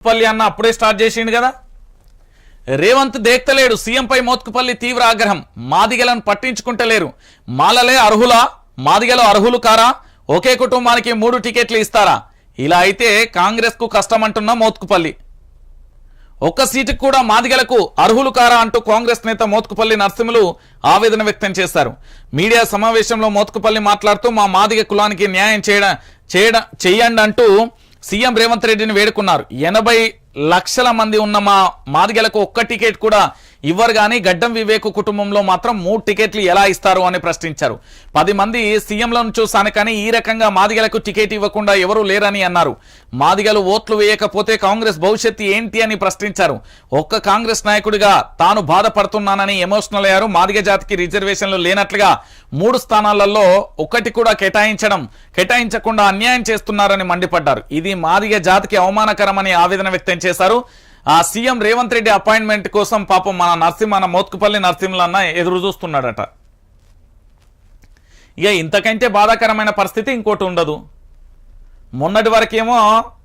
మోత్కుపల్లి అన్న అప్పుడే స్టార్ట్ చేసిండు కదా? రేవంత్ దేక్తలేడు సీఎంపై మోత్కుపల్లి తీవ్ర ఆగ్రహం. మాదిగలను పట్టించుకుంటలేరు మాలలే అర్హులా? మాదిగలు అర్హులు కారా? ఒకే కుటుంబానికి మూడు టికెట్లు ఇస్తారా? ఇలా అయితే కాంగ్రెస్కు కష్టమంటున్న మోత్కుపల్లి. ఒక్క సీటుకు కూడా మాదిగలకు అర్హులు కారా అంటూ కాంగ్రెస్ నేత మోత్కుపల్లి నరసింహులు ఆవేదన వ్యక్తం చేశారు. మీడియా సమావేశంలో మోత్కుపల్లి మాట్లాడుతూ మా మాదిగ కులానికి న్యాయం చేయడం చేయడం చెయ్యండి అంటూ సీఎం రేవంత్ రెడ్డిని వేడుకున్నారు. ఎనభై లక్షల మంది ఉన్న మా మాదిగలకు ఒక్క టికెట్ కూడా ఇవ్వరు కానీ గడ్డం వివేక్ కుటుంబంలో మాత్రం మూడు టికెట్లు ఎలా ఇస్తారు అని ప్రశ్నించారు. పది మంది సీఎంలను చూశాను కానీ ఈ రకంగా మాదిగలకు టికెట్ ఇవ్వకుండా ఎవరూ లేరని అన్నారు. మాదిగలు ఓట్లు వేయకపోతే కాంగ్రెస్ భవిష్యత్తు ఏంటి అని ప్రశ్నించారు. ఒక్క కాంగ్రెస్ నాయకుడిగా తాను బాధపడుతున్నానని ఎమోషనల్ అయ్యారు. మాదిగ జాతికి రిజర్వేషన్లు లేనట్లుగా మూడు స్థానాలలో ఒకటి కూడా కేటాయించడం కేటాయించకుండా అన్యాయం చేస్తున్నారని మండిపడ్డారు. ఇది మాదిగ జాతికి అవమానకరమని ఆవేదన వ్యక్తం చేశారు. ఆ సీఎం రేవంత్ రెడ్డి అపాయింట్మెంట్ కోసం పాపం మన నర్సింహ మన మోత్కుపల్లి నరసింహలన్న ఎదురు చూస్తున్నాడట. ఇక ఇంతకంటే బాధాకరమైన పరిస్థితి ఇంకోటి ఉండదు. మొన్నటి వరకేమో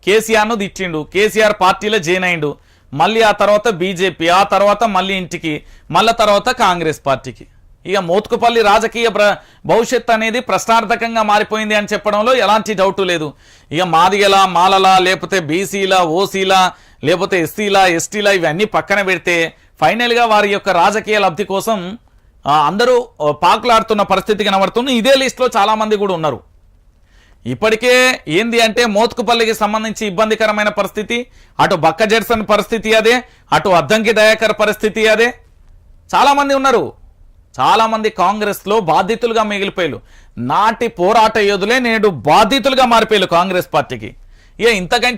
కేసీఆర్ను దిచ్చిండు కేసీఆర్ పార్టీలో జాయిన్ అయిండు. మళ్ళీ ఆ తర్వాత బీజేపీ ఆ తర్వాత మళ్ళీ ఇంటికి మళ్ళీ తర్వాత కాంగ్రెస్ పార్టీకి. ఇక మోత్కుపల్లి రాజకీయ ప్ర భవిష్యత్ అనేది ప్రశ్నార్థకంగా మారిపోయింది అని చెప్పడంలో ఎలాంటి డౌటు లేదు. ఇక మాదిగల మాలల లేకపోతే బీసీల ఓసీల లేకపోతే ఎస్సీల ఎస్టీల ఇవన్నీ పక్కన పెడితే ఫైనల్గా వారి యొక్క రాజకీయ లబ్ధి కోసం అందరూ పాకులాడుతున్న పరిస్థితి కనబడుతుంది. ఇదే లిస్టులో చాలామంది కూడా ఉన్నారు. ఇప్పటికే ఏంది అంటే మోత్కుపల్లికి సంబంధించి ఇబ్బందికరమైన పరిస్థితి అటు బక్క జెడ్సన్ పరిస్థితి అదే అటు అద్దంకి దయాకర్ పరిస్థితి అదే. చాలామంది ఉన్నారు. చాలా మంది కాంగ్రెస్లో బాధితులుగా మిగిలిపోయారు. నాటి పోరాట యోధులే నేడు బాధితులుగా మారిపోయారు కాంగ్రెస్ పార్టీకి. ఇక ఇంతకంటే